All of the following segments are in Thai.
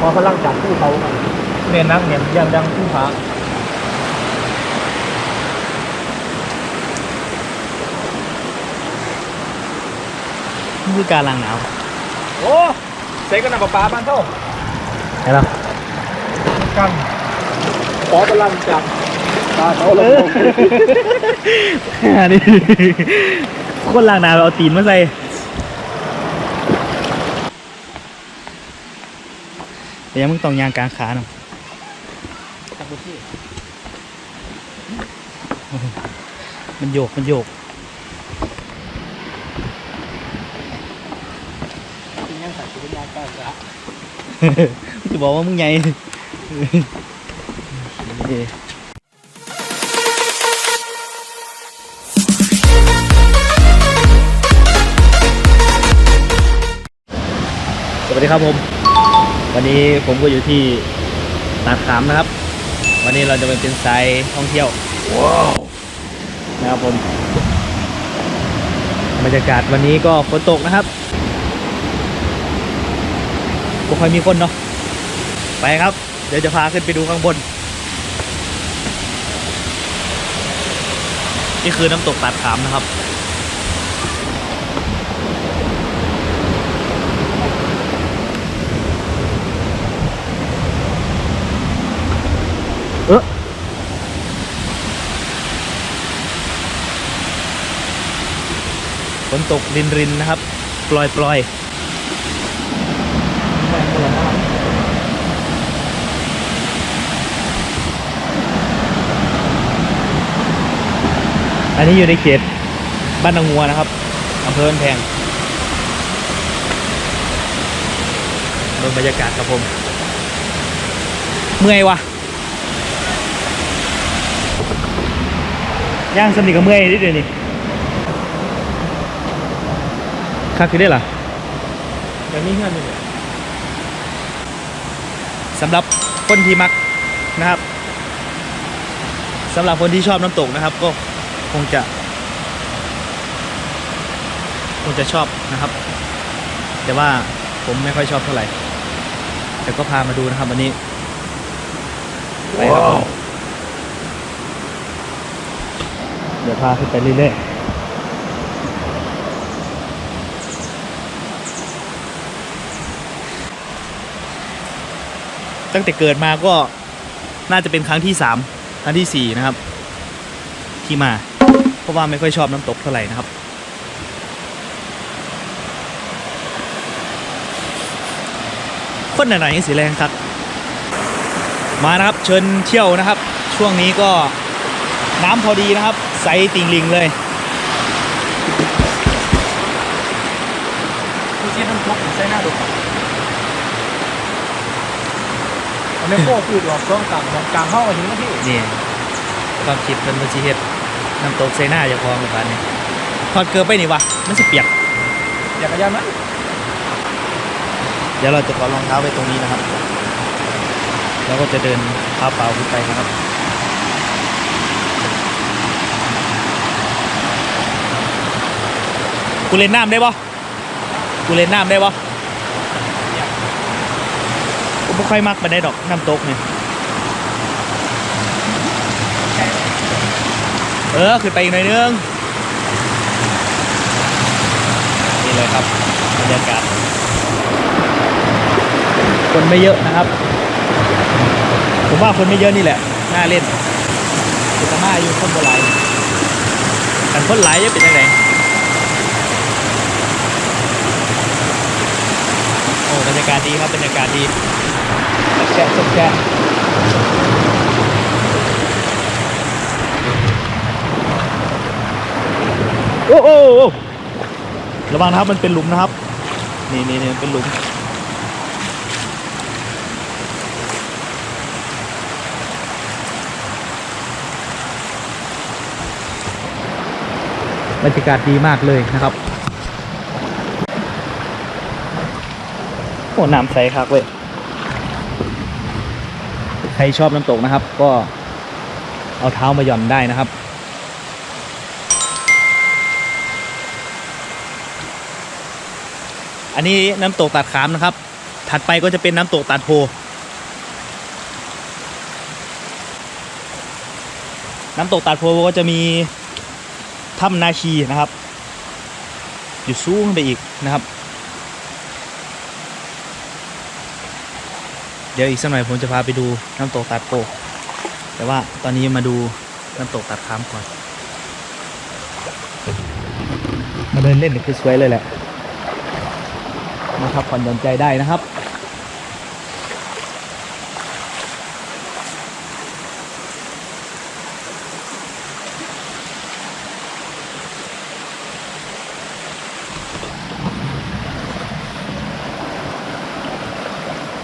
พอพลังจากผู้เขากันเรียนนักเนี่ยยังดังผู้พานี่คือการล้างหนาวโอ้เซ็กกันนะปลาปลาบ้านเท่าเห็นไหมกันขอพลังจากปลาเขาลงอันนี้คนล้างหนาวเอาตีนมาใส่ ดี๋ยวมึงต้องยางกลางขาหน่อยมันโยก มันโยกยังใส่ชุดยาก้าจ้ะจะบอกว่ามึงใหญ่สวัสดีครับผม วันนี้ผมก็อยู่ที่ตาขามนะครับ วันนี้เราจะไปเป็นไซต์ท่องเที่ยวว้าวนะครับผมบรรยากาศวันนี้ก็ฝนตกนะครับไม่ค่อยมีคนเนาะไปครับ เดี๋ยวจะพาขึ้นไปดูข้างบน นี่คือน้ำตกตัดขามนะครับ นตกรินรินๆนะครับ ปล่อยปล่อยอันนี้อยู่ในเขตบ้านนางงัวนะครับอำเภอบ้านแพงดูบรรยากาศครับผม เมื่อยวะย่างสนิทกับเมื่อยนิดเดียวนี่ คักคือได้เหรออย่างนี้เงื่อนอยู่เนี่ยสำหรับคนที่มักนะครับสำหรับคนที่ชอบน้ำตกนะครับ ก็คงจะคงจะชอบนะครับ แต่ว่าผมไม่ค่อยชอบเท่าไหร่ แต่ก็พามาดูนะครับวันนี้ไปครับผมเดี๋ยวพาขึ้นไปเรื่อยๆ ตั้งแต่เกิดมาก็น่าจะเป็นครั้งที่สามครั้งที่สี่นะครับ ที่มา เพราะว่าไม่ค่อยชอบน้ำตกเท่าไหร่นะครับ คนไหนๆสีแรงครับ มานะครับเชิญเที่ยวนะครับ ช่วงนี้ก็น้ำพอดีนะครับใสติงลิงเลยผู้ชี้น้ำตกใช้หน้าดู อันนี้โค้คือดอกช่วงกลางมองกลางห้องอันนี้นะพี่นี่ความคิดเป็นมันสิเฮ็ดน้ำตกใส่หน้าเจะพองกับบ้านนี่ถอดเกลือไปนี่วะมันสิเปียกอยากกระยานไหมเดี๋ยวเราจะถอดรองเท้าไว้ตรงนี้นะครับ แล้วก็จะเดินเท้าเปล่าขึ้นไปนะครับกูเล่นน้ำได้ปะกูเล่นน้ำได้ปะ บ่ค่อยมักไปได้ดอกน้ำตกเนี่ยเออขึ้นไปอีกหน่อยนึงนี่เลยครับบรรยากาศคนไม่เยอะนะครับ ผมว่าคนไม่เยอะนี่แหละน่าเล่นคุตมาอยู่คนโบราณกันคนหลายจะเป็นยังไงโอ้ บรรยากาศดีครับบรรยากาศดีแกะสแกะโอ้โอ้โอ้ระวังนะครับมันเป็นหลุมนะครับ นี่นี่นี่เป็นหลุมบรรยากาศดีมากเลยนะครับ โอ้น้ำใสครับเว้ย ใครชอบน้ำตกนะครับ ก็เอาเท้ามาหย่อนได้นะครับ อันนี้น้ำตกตัดขามนะครับ ถัดไปก็จะเป็นน้ำตกตาดโพ น้ำตกตาดโพก็จะมีถ้ำนาคีนะครับ อยู่สูงไปอีกนะครับ ดี๋ยวอีกสักหน่อยผมจะพาไปดูน้ำตกตาดโพแต่ว่าตอนนี้มาดูน้ำตกตาดคามก่อน มาเดินเล่นคือสวยเลยแหละ มาพักผ่อนหย่อนใจได้นะครับ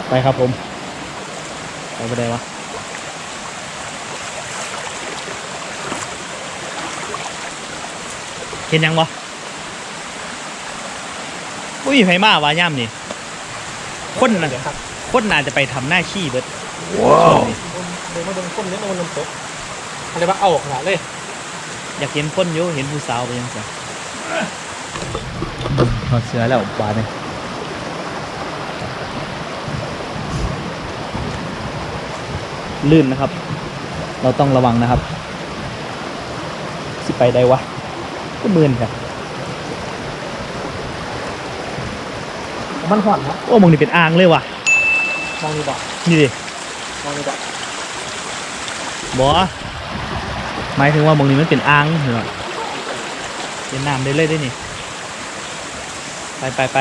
ไปครับผม ไปไปได้วะเห็นยังวะอุ้ยไผมาวาย่ำนี่คนน่ะคนน่าจะไปทำหน้าขี้เบิดช่วงนี้เดินมาเดินก้มเนี้ยมันน้ำตกอะไรบ้าเอาขนาดเลย อยากเห็นคนอยู่เห็นผู้สาวไปยังไงถอดเสื้อแล้วบาดเนี่ย ลื่นนะครับ เราต้องระวังนะครับ สิไปได้วะก็มืนครับมันหอนนะโอ้มึงนี่เป็นอ่างเลยว่ะมองนี่บอกนี่ดิมองนี่บอกบอหมายถึงว่ามึงนี่มันเป็นอ่างเหรอเป็นน้ำได้เลยได้นี่ไปไปไป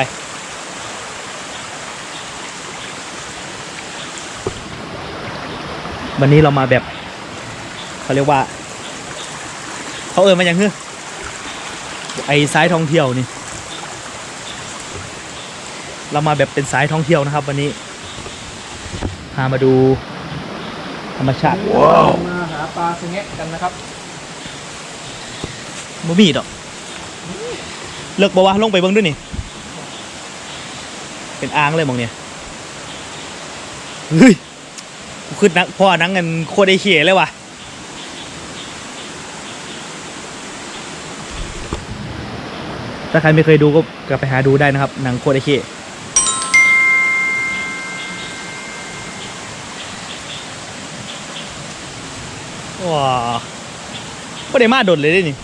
วันนี้เรามาแบบเขาเรียกว่า เขาเอ่ยมาอย่างคือไอ้สายท่องเที่ยวนี่ เรามาแบบเป็นสายท่องเที่ยวนะครับ วันนี้พามาดูธรรมชาติมาหาปลาสงแงะกันนะครับบ่มีดอก เลิกบ่วะลงไปเบิ่งด้วยนี่ เป็นอ่างเลยหมองเนี่ยเฮ้ย กูขึ้นนักพ่อนังเงินโคตรไอเขียเลยว่ะถ้าใครไม่เคยดูก็กลับไปหาดูได้นะครับหนังโคตรไอเขียว้าไม่ได้มาโดดเลยเด้นี่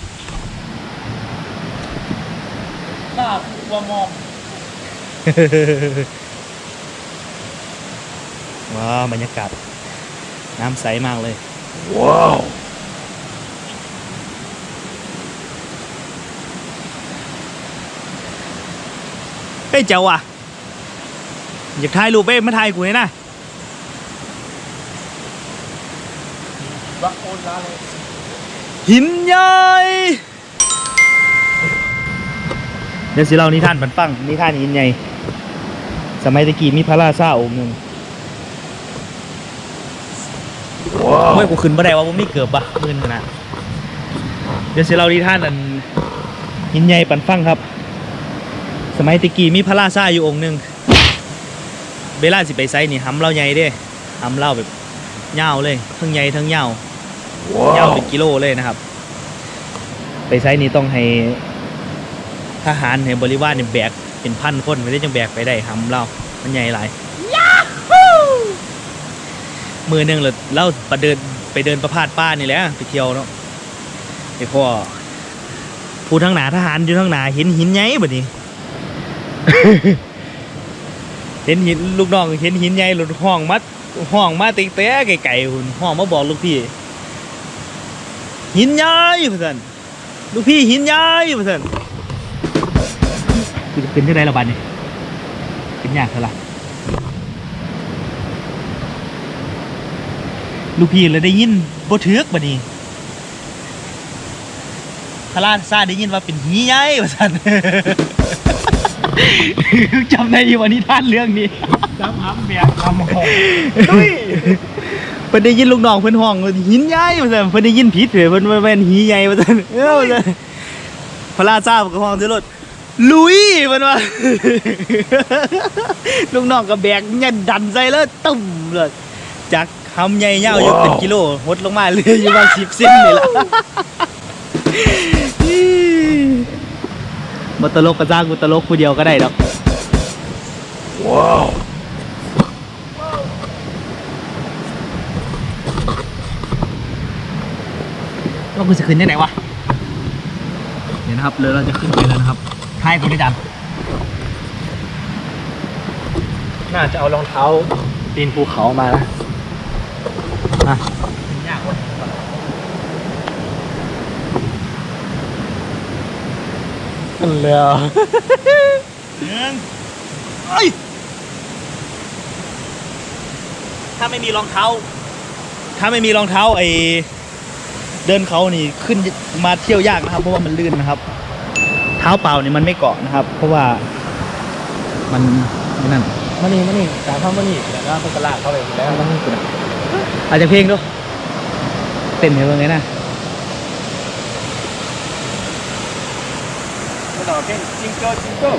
หน้าวัวมอมว้าวบรรยากาศ น้ำใสมากเลย ว้าว เฮ้ยเจ้าว่ะ อยากถ่ายรูปเป้มาถ่ายกูเลยนะ วักโอนล้าเลยหินใหญ่เดี๋ยวสิเรานิทานปันฟังนิทานหินใหญ่ สมัยตะกี้มีพระราชาองค์หนึ่ง เมื่อกูขึ้นบ่ได้ว่าผมมีเกือบปะมื่นขนาดเดี๋ยวสิเรานิทานอันหินใหญ่ปันฟังครับ สมัยตะกี้มีพระราชาอยู่องค์หนึ่งเวลาสิไปไซนี่หำเราใหญ่เด้หำเราแบบยาวเลยทั้งใหญ่ทั้งยาวยาวเป็นกิโลเลยนะครับ ไปไซต์นี้ต้องให้ทหารให้บริวารเนี่ยแบกเป็นพันคนไม่ได้จังแบกไปได้หำเรามันใหญ่หลาย มือหนึ่งเราเราไปเดินไปเดินประพาสป้านี่แหละไปเที่ยวเนาะไปพ่อผู้ทั้งหนาทหารอยู่ทั้งหนาเห็นหินใหญ่แบบนี้ เห็นหินลูกน้องเห็นหินใหญ่หลุดห้องมัดห้องมาติ๊กเตะไก่ๆหุ่นห้องมาบอกลูกพี่ หินย้ายเพื่อนลูกพี่หินย้ายเพื่อนคือเป็นที่ไหนละบัดนี่เป็นยากเท่าไหร่ ลูกพี่เลยได้ยินบ่เถือกบัดนี้ทาราซาได้ยินว่าเป็นหีย้ายว่าซั่นจำได้อยู่วันนี้ท่านเรื่องนี้น้ำห้ำเบียร์ทำหงดุยเพิ่นได้ยินลูกน้องเพิ่นห้องว่าหินใหญ่ว่าซั่นเพิ่นได้ยินผิดเลยเพิ่นว่าแม่นหีใหญ่ว่าซั่นเอ้าว่าซั่นพระราชาก็ห้องที่รถลุยเพิ่นว่า ลูกน้องก็แบกยันดันใส่แล้วตึ้มเลยจาก ทำใหญ่เง่ายกเป็นกิโลหดลงมาเลยอยู่บางสิบเซนเลยล่ะมาตลกก็ะจ้างกูตลกคนเดียวก็ได้ดอกว้าวว่ากูจะขึ้นได้ไหนวะเดี๋ยวนะครับเรือเราจะขึ้นไปแล้วนะครับท้ายกูได้จังน่าจะเอารองเท้าปีนภูเขามานะ อะยากว่ะนั่นเลยอะหนึ่งเอ้ยถ้าไม่มีรองเท้า ถ้าไม่มีรองเท้าไอเดินเขานี่ขึ้นมาเที่ยวยากนะครับเพราะว่ามันลื่นนะครับ เท้าเปล่านี่มันไม่เกาะนะครับ เพราะว่ามันไม่นั่นมานี่มานี่สามข้างมานี่แล้วก็เป็นกระลากเข้าไปแล้ว อาจจะเพลงด้วยเต้นให้เบิ่งไงนะก็ต่อเป็นจิงเกิลจิงเกิล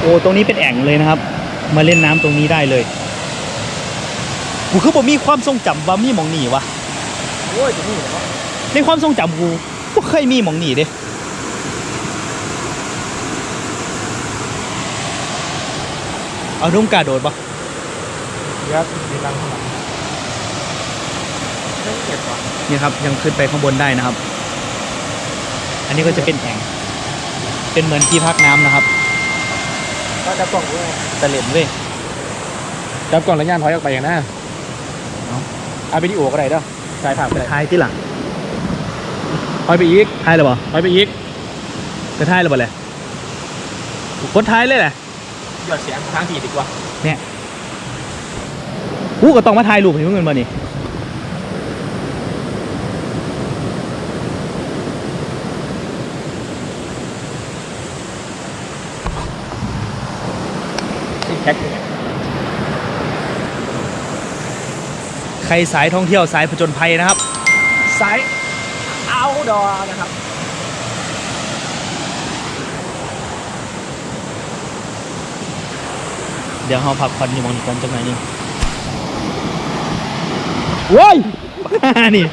โอ้ตรงนี้เป็นแอ่งเลยนะครับ มาเล่นน้ำตรงนี้ได้เลยกูคือผมมีความทรงจำว่ามีหมองหนีวะโอ้ยจะนี่เหรอในความทรงจำกูก็เคยมีหมองหนีเด้เอาดุ้งกาโดดปะเดี๋ยวมีรังข้างหลังไม่ เก็บว่ะนี่ครับยังขึ้นไปข้างบนได้นะครับ อันนี้ก็จะเป็นแอ่งเป็นเหมือนที่พักน้ำนะครับก็จะกล่องด้วยตะเหล็มเว้ยจับกล่องแล้วย่านถอยออกไปอย่างนั้นเอาเอาวิดีโอก็ได้เด้อสายผ่านไปไปเลยท้ายที่หลังถอยไปอีกท้ายเลยบ่ถอยไปอีกไปท้ายเลยบ่เลยกดท้ายเลยแหละหยอดเสียงทางผีดีกว่ากูก็ต้องมาถ่ายรูปให้มึงเงินมานี่ ซิกแพ็คเนี่ย ใครสายท่องเที่ยวสายผจญภัยนะครับ สายเอาดอนะครับเดี๋ยวเราพักผ่อนอยู่หมองนี้ก่อนจังไหนอยหนึงว้ายนี่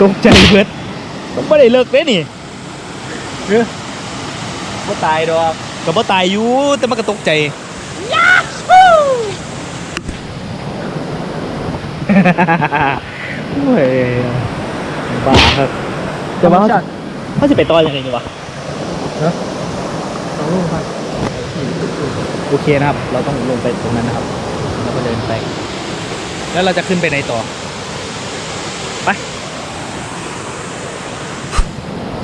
ตกใจเบิดต้องไม่ได้เลิกเลยนี่ก็ตายดอกก็บ่ตายอยู่แต่มันก็ตกใจ โอ้ยบ้าครับจะว่าเขาเขาจะไปต่อยังไงดีวะต้องรู้ครับโอเคนะครับ เราต้องลงไปตรงนั้นนะครับแล้วก็เดินไป แล้วเราจะขึ้นไปไหนต่อ ไป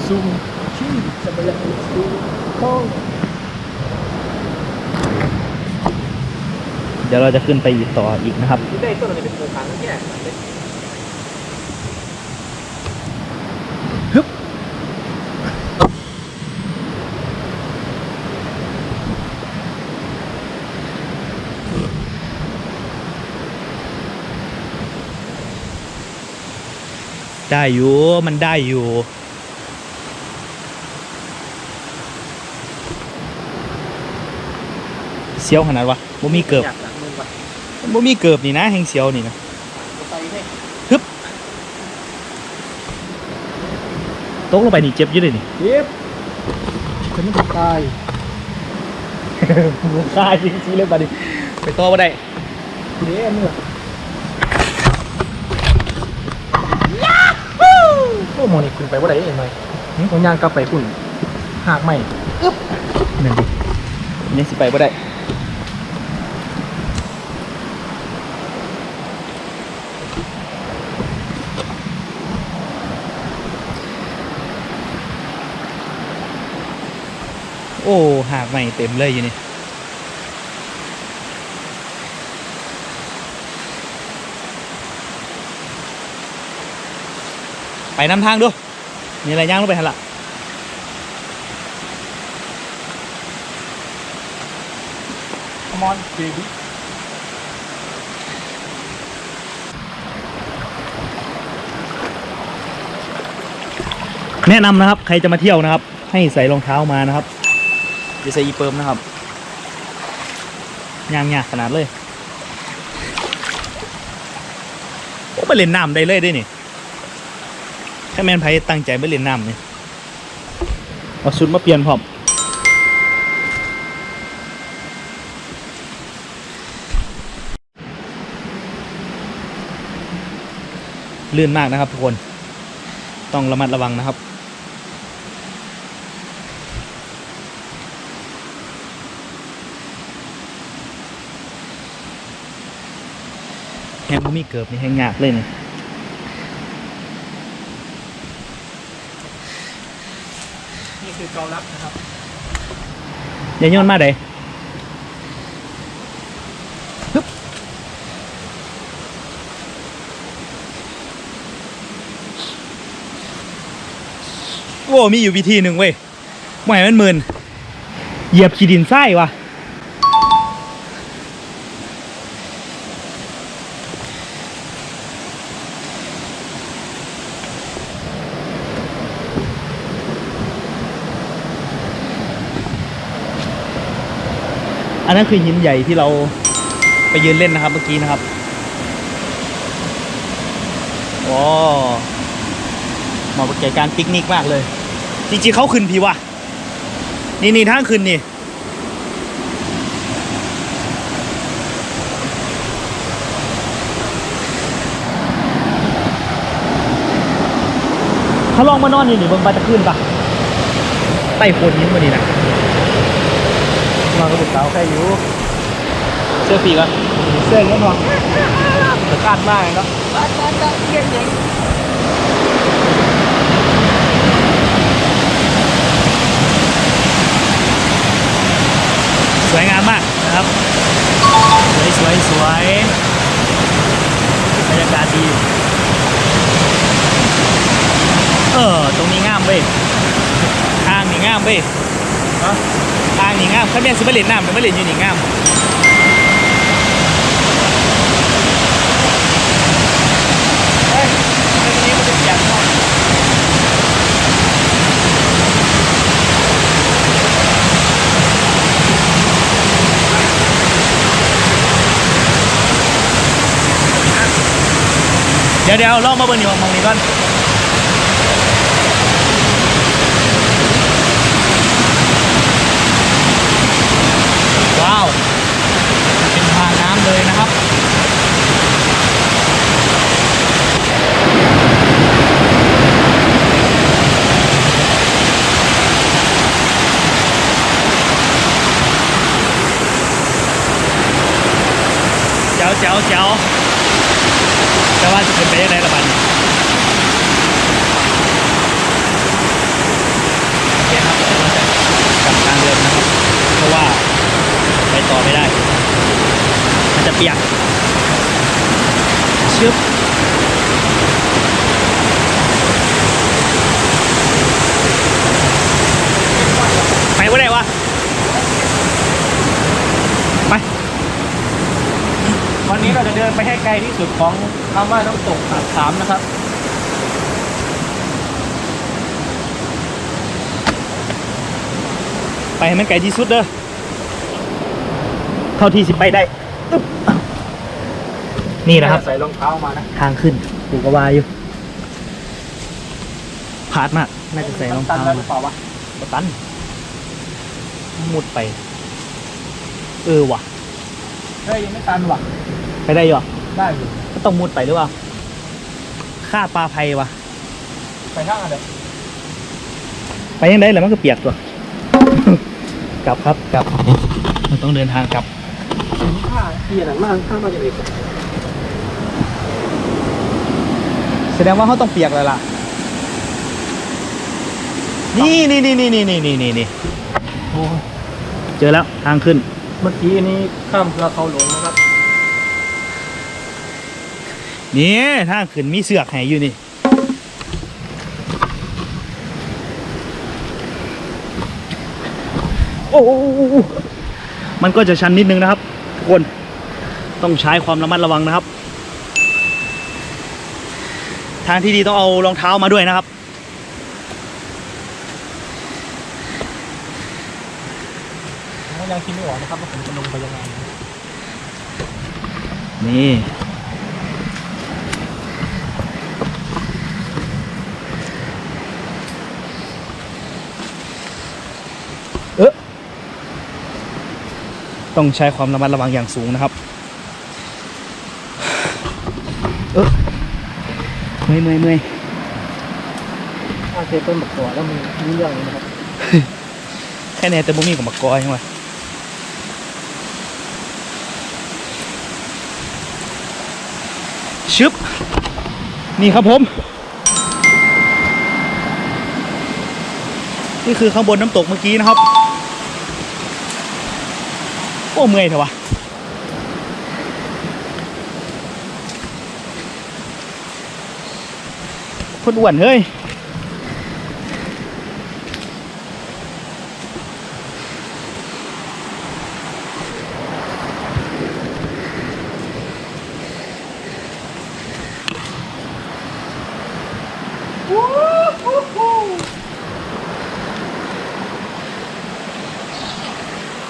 ซูมชื่อจะไปยังซูมต้อง เดี๋ยวเราจะขึ้นไปอีกต่ออีกนะครับที่ได้ต้นอะไรเป็นตัวขังเนี่ยได้อยู่มันได้อยู่เสียวขนาดวะบ่มีเกือบ บ่มีเกือบนี่นะแหงเสียวนี่นะไปเนี่ยตกลงไปนี่เจ็บอยืดเลยนี่เย็บฉันไม่ตายมึงฆ่าจริงๆเลยบัดนี้ไปต่อบ่ได้เดี๋ยวเมื่อโอ้โมนี่คุณไปว่าไหนเองไหมตรงย่างกลับไปคุณหากไม่นั่นดิยังสิไปบ่ได้ อ้หากใหม่เต็มเลยอยู่นี่ไปนำทางดูมีอะไรย่างลงไปหันละคอมอนเบบี้แนะนำนะครับ ใครจะมาเที่ยวนะครับ ให้ใส่รองเท้ามานะครับ อย่าใส่อีเปิมนะครับยางยากขนาดเลยโอ้ไปเล่นน้ำได้เลยได้นี่ถ้าแมนไพตั้งใจไปเล่นน้ำนี่เอาชุดมาเปลี่ยนพร้อมลื่นมากนะครับทุกคน ต้องระมัดระวังนะครับ แฮงบ่มีเกิบนี่แฮงยากเลยนี่นี่คือเกาลัดนะครับอย่าโยนมาได้ฮึบโอ้มีอยู่วิธีหนึ่งเว้ยไม่ให้มันมึนเหยียบขีดินไส้วะ อันนั้นคือหินใหญ่ที่เราไปยืนเล่นนะครับเมื่อกี้นะครับโอ้เหมาะกับแก่การปิกนิกมากเลย จริงๆเขาขึ้นพี่วะนี่นี่ทางขึ้นนี่เขาลองมานอนอยู่นี่เบิ่งปลาจะขึ้นปะไต่โคนหินมานี่นะ มากับบุกสาวแค่อยู่เสื้อปีกอะเสื้อเงี้ยหรอแต่คาดมากเลยเนาะสวยงามมากนะครับ สวยสวยสวยบรรยากาศดี เออ ตรงนี้งามเว้ยทางนี่งามเว้ยฮะ ทางนี่งามถ้าแม่นสิมาเล่นน้ำแต่มาเล่นอยู่นี่งามเดี๋ยวเดี๋ยวลองมาเบิ่งนี่มองนี่ก่อน ว้าว เป็นทางน้ำ เลยนะครับเจ้าเจ้าเจ้าแต่ว่าจะเป็นไปยังไงละบาดนโอเคครับเดี๋ยวเราจะกลับทางเดิมนะครับ เพราะว่าไปต่อไม่ได้ มันจะเปียกชึบไปว่าได้วะ ไป วันนี้เราจะเดินไปให้ไกลที่สุดของคำว่าน้ำตกผาดสามนะครับไปให้มันไกลที่สุดเด้อ เท่าที่สิไปได้อึ๊บ นี่นะครับ ใส่รองเท้ามานะทางขึ้นกูก็ว่าอยู่พาดมาก น่าจะใส่รองตัเท้านแล้วหมารือเปล่าวะบตัน มุดไป เออว่ะ เฮ้ยยังไม่ตันว่ะไปได้อยู่อะได้อยู่ก็ต้องมุดไปหรือเปล่าฆ่าปลาไพวะไปทางอะไรไปยังไงแหละมันก็เปียกตัว กลับครับกลับเราต้องเดินทางกลับ ข้าเกียร์หนังมากข้ามาจากไหนแสดงว่าเขาต้องเปียกเลยล่ะ นี่นี่นี่นี่นี่นี่นี่นี่นี่โอ้ยเจอแล้วทางขึ้น เมื่อกี้นี้ข้ามเราเขาหลงนะครับ นี่ทางขึ้นมีเสือกให้อยู่นี่โอ้โหมันก็จะชันนิดนึงนะครับ ทุกคนต้องใช้ความระมัดระวังนะครับ ทางที่ดีต้องเอารองเท้ามาด้วยนะครับผมก็ยังคิดไม่ออกนะครับว่าผมจะลงไปยังไงนี่ ต้องใช้ความระมัดระวังอย่างสูงนะครับเออเมื่อยเมื่อยเมื่อยเทต้นบักตัวแล้วมันมีเรื่องนี้นะครับ แค่แน่แต่บ่มีกับมะกอยใช่ไหมชึบ นี่ครับผม นี่คือข้างบนน้ำตกเมื่อกี้นะครับโอ้เมื่อยเถอะวะคนอ้วนเฮ้ย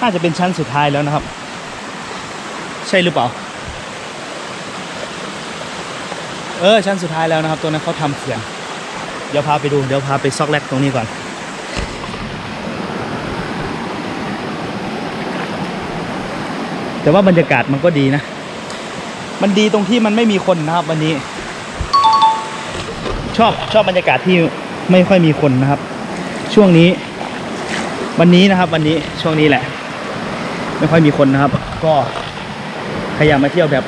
น่า จะเป็นชั้นสุดท้ายแล้วนะครับ ใช่หรือเปล่า เออ ชั้นสุดท้ายแล้วนะครับ ตัวนั้นเขาทำเขื่อนเดี๋ยวพาไปดู เดี๋ยวพาไปซอกแรกตรงนี้ก่อนแต่ว่าบรรยากาศมันก็ดีนะ มันดีตรงที่มันไม่มีคนนะครับ วันนี้ ชอบชอบบรรยากาศที่ไม่ค่อยมีคนนะครับ ช่วงนี้ วันนี้นะครับ วันนี้ช่วงนี้แหละ ไม่ค่อยมีคนนะครับ ก็ใครอยากมาเที่ยวแบบ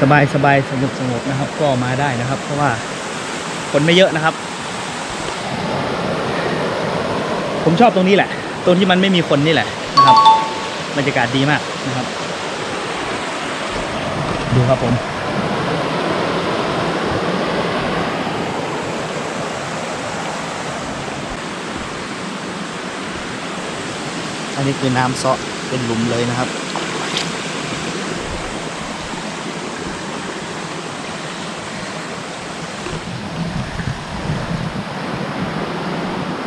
สบายสบายสงบสงบนะครับ ก็มาได้นะครับ เพราะว่าคนไม่เยอะนะครับ ผมชอบตรงนี้แหละ ตรงที่มันไม่มีคนนี่แหละนะครับบรรยากาศดีมากนะครับ ดูครับผมอันนี้คือน้ำซาะ เป็นหลุมเลยนะครับ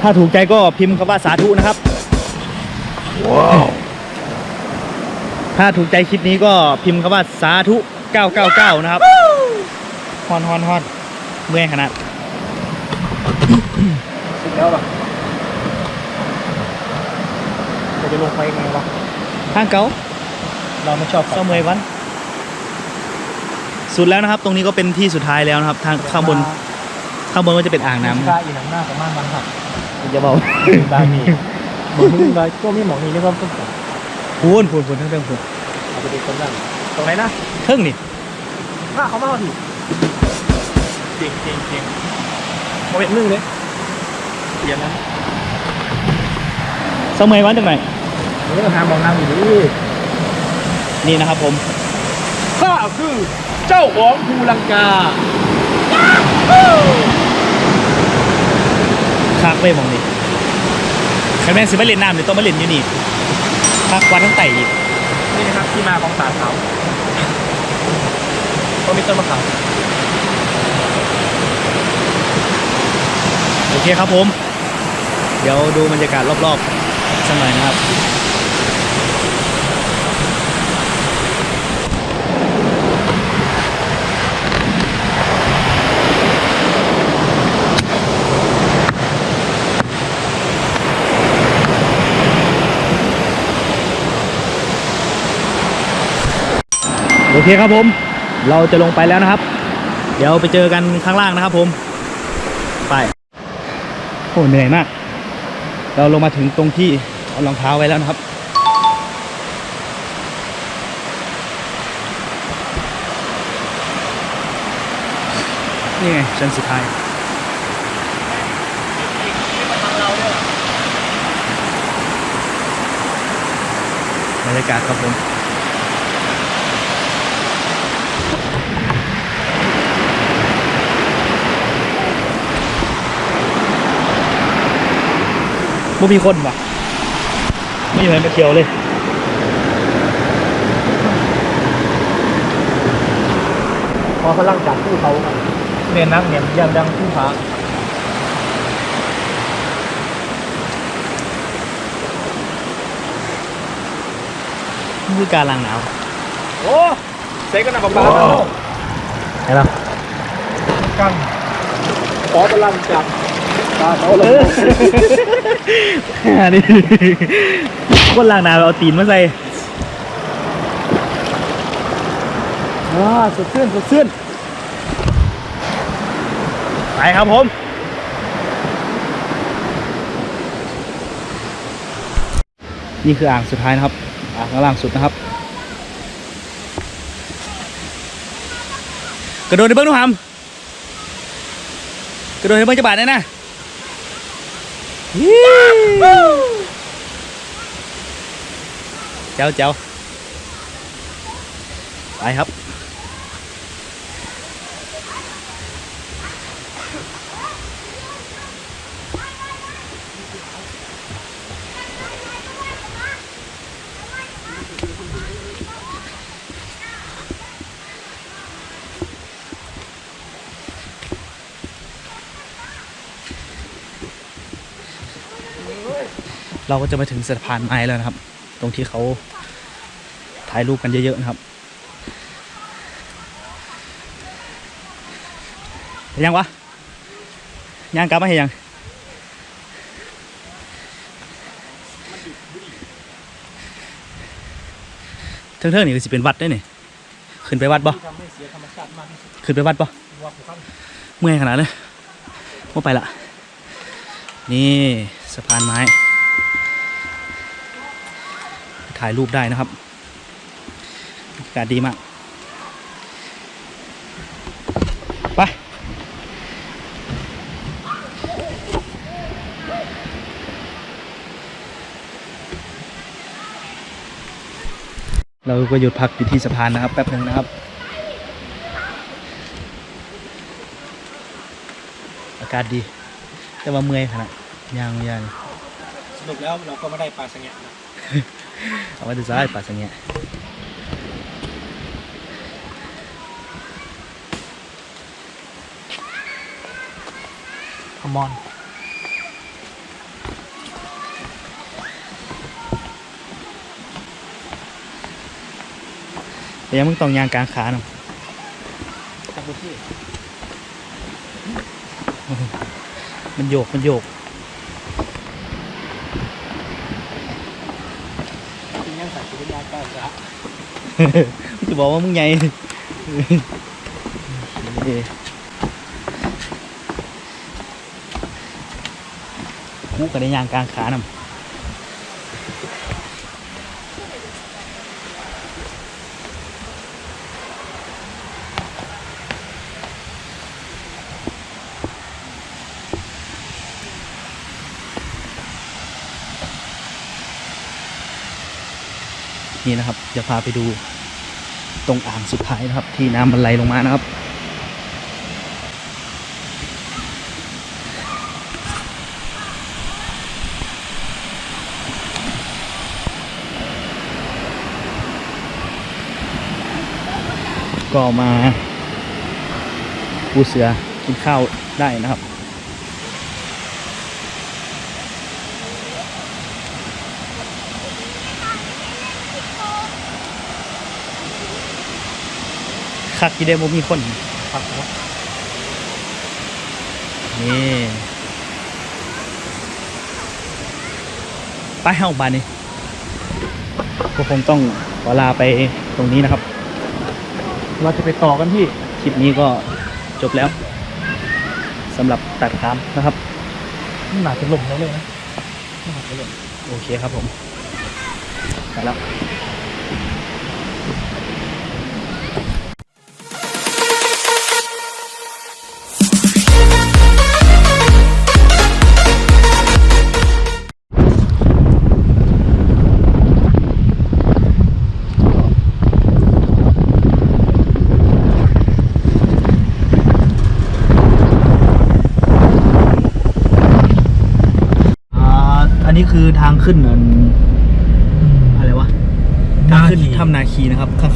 ถ้าถูกใจก็พิมพ์คำว่าสาธุนะครับ ว้าว ถ้าถูกใจคลิปนี้ก็พิมพ์คำว่าสาธุ 999 นะครับฮอนฮอนฮอนเมื่อยขนาดสุดแล้วหรอเราจะลงไปยังไงวะ ทางเก่าเราไม่ชอบเสมอยวัน สุดแล้วนะครับ ตรงนี้ก็เป็นที่สุดท้ายแล้วนะครับ ทางข้างบน ข้างบนก็จะเป็นอ่างน้น้ำกาอีหนังหน้าประมาณวันหักำจะบอกบางนี่หมองนึงเลยก็มีหมองนี้เรียกว่าต้นสักพูนพูนพูนทั้งเรื่องพูนเอาไปดูต้นนั่นตรงไหนนะเทิงนี่หน้าเขามาทีจริงจริงจริงโมเมนต์นึงเลยเปลี่ยนนะเสมอยวันจังไหน นี่ก็ทามองน้ำอยู่ดินี่นะครับผม ข้าคือเจ้าของภูลังกาคากเลยมองนี่แค่แม่สิไมาเล่นน้ำเดี๋ยต้องมาเล่นอยู่นี่คากวันทั้งไต่อีกนี่นะครับที่มาของสาขาวก็มีต้นมะขามโอเคครับผม เดี๋ยวดูบรรยากาศรอบๆสักหน่อยนะครับ โอเคครับผม เราจะลงไปแล้วนะครับ เดี๋ยวไปเจอกันข้างล่างนะครับผม ไปโอ้เหนื่อยมาก เราลงมาถึงตรงที่เอารองเท้าไว้แล้วนะครับนี่ไงชั้นสุดท้ายบรรยากาศครับผม บ่มีคนว่ะไม่มีใครมาเที่ยวเลยพอเขาล่างจากผู้เขาเนี่ยนักเนี่ยยังดังผู้ผานี่คือการล้างหนาวโอ้เซ็กกันนะปลาปลาเห็นไหมกันขอพลังจากป ตาเขาเลย อันนี้คนล่างนาเอาตีนมาใส่อ่าสดชื่นสดชื่นไปครับผมนี่คืออ่างสุดท้ายนะครับ อ่างล่างสุดนะครับ กระโดดในเบื้องดูหามกระโดดในเบื้องจะบาดแน่นะ เจ้าเเราก็จะมาถึงสะพานไม้แล้วนะครับ ตรงที่เขาถ่ายรูปกันเยอะๆนะครับเห็นยังวะยังกลับมาเห็นยังเทิงๆนี่ก็สิเป็นวัดได้วยนี่ขึ้นไปวัดบ่ขึ้นไปวัดบ่เมื่อยขนาดเลยว่าไปละนี่สะพานไม้ ถ่ายรูปได้นะครับบรรยากาศดีมากไปเราก็หยุดพักอยู่ที่สะพานนะครับแป๊บหนึ่งนะครับ อากาศดี แต่ว่าเมื่อยขนาดยางยางสรุปแล้วเราก็ไม่ได้ปลาสังเกตนะ เอาไว้ดูซ้ายป่าสังเงี้ยคอมอน แต่ยังมึงต้องยางกลางขาหน่อย จับบุที่ มันโยก มันโยก จริงยังใส่ชุดยาก็จะ มึงจะบอกว่ามึงใหญ่กูก็ได้ยางกลางขาน่อยนี่นะครับ จะพาไปดู ตรงอ่างสุดท้ายนะครับ ที่น้ำมันไหลลงมานะครับ ก็มาปูเสือกินข้าวได้นะครับ คักกี่เดโมมีคนครับผมนี่ไปห้องบานนี่ก็คงต้องขอลาไปตรงนี้นะครับ เราจะไปต่อกันที่คลิปนี้ก็จบแล้วสำหรับตัดคามนะครับนี่หนาจะหล่มแล้วเลยนะนี่หนาจะหล่มโอเคครับผมไปแล้ว ขึ้นอันอะไรวะทางขึ้นถ้ำนาคีนะครับข้